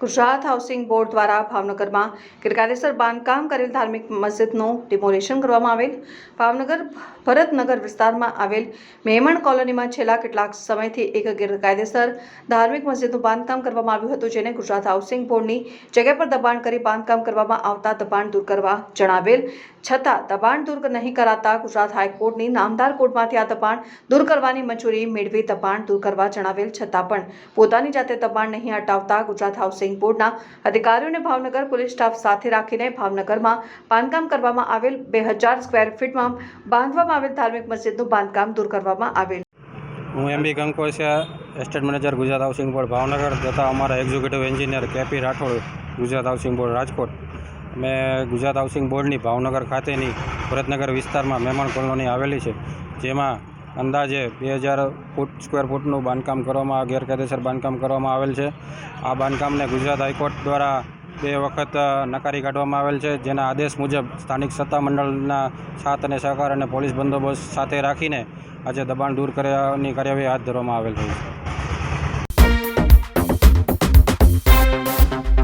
Gujarat housing board દ્વારા ભાવનગરમાં ગેરકાયદેસર બાંધકામ કરેલ ધાર્મિક મસ્જિદનું ડિમોલેશન કરવામાં આવેલ. ભાવનગર ભરતનગર વિસ્તારમાં આવેલ મેમણ કોલોનીમાં છેલ્લા કેટલાક સમયથી એક ગેરકાયદેસર ધાર્મિક મસ્જિદનું બાંધકામ કરવામાં આવ્યું હતું, જેને ગુજરાત હાઉસિંગ બોર્ડની જગ્યા પર દબાણ કરી બાંધકામ કરવામાં આવતા દબાણ દૂર કરવા જણાવેલ. છતાં દબાણ દૂર નહીં કરાતા ગુજરાત હાઈકોર્ટની નામદાર કોર્ટમાંથી આ દબાણ દૂર કરવાની મંજૂરી મેળવી દબાણ દૂર કરવા જણાવેલ. છતાં પણ પોતાની જાતે દબાણ નહીં હટાવતા ગુજરાત હાઉસિંગ બોર્ડના અધિકારીઓને ભાવનગર પોલીસ સ્ટાફ સાથે રાખીને ભાવનગરમાં બાંધકામ કરવામાં આવેલ બે હજાર સ્ક્વેર ફીટમાં બાંધવામાં આવેલ ધાર્મિક મસ્જિદનું બાંધકામ દૂર કરવામાં આવેલ. હું M B Gangkoshiya estate manager Gujarat housing board, Bhavnagar તથા અમારા executive engineer K P Rathod Gujarat housing board, Rajkot. અમે ગુજરાત હાઉસિંગ બોર્ડની ભાવનગર ખાતેની ભરતનગર વિસ્તારમાં મહેમાન કોલોની આવેલી છે, જેમાં અંદાજે બે હજાર ફૂટ સ્ક્વેર ફૂટનું બાંધકામ કરવામાં, ગેરકાયદેસર બાંધકામ કરવામાં આવેલ છે. આ બાંધકામને ગુજરાત હાઈકોર્ટ દ્વારા બે વખત નકારી કાઢવામાં આવેલ છે, જેના આદેશ મુજબ સ્થાનિક સત્તામંડળના સાથ અને સહકાર અને પોલીસ બંદોબસ્ત સાથે રાખીને આજે દબાણ દૂર કરવાની કાર્યવાહી હાથ ધરવામાં આવેલ છે.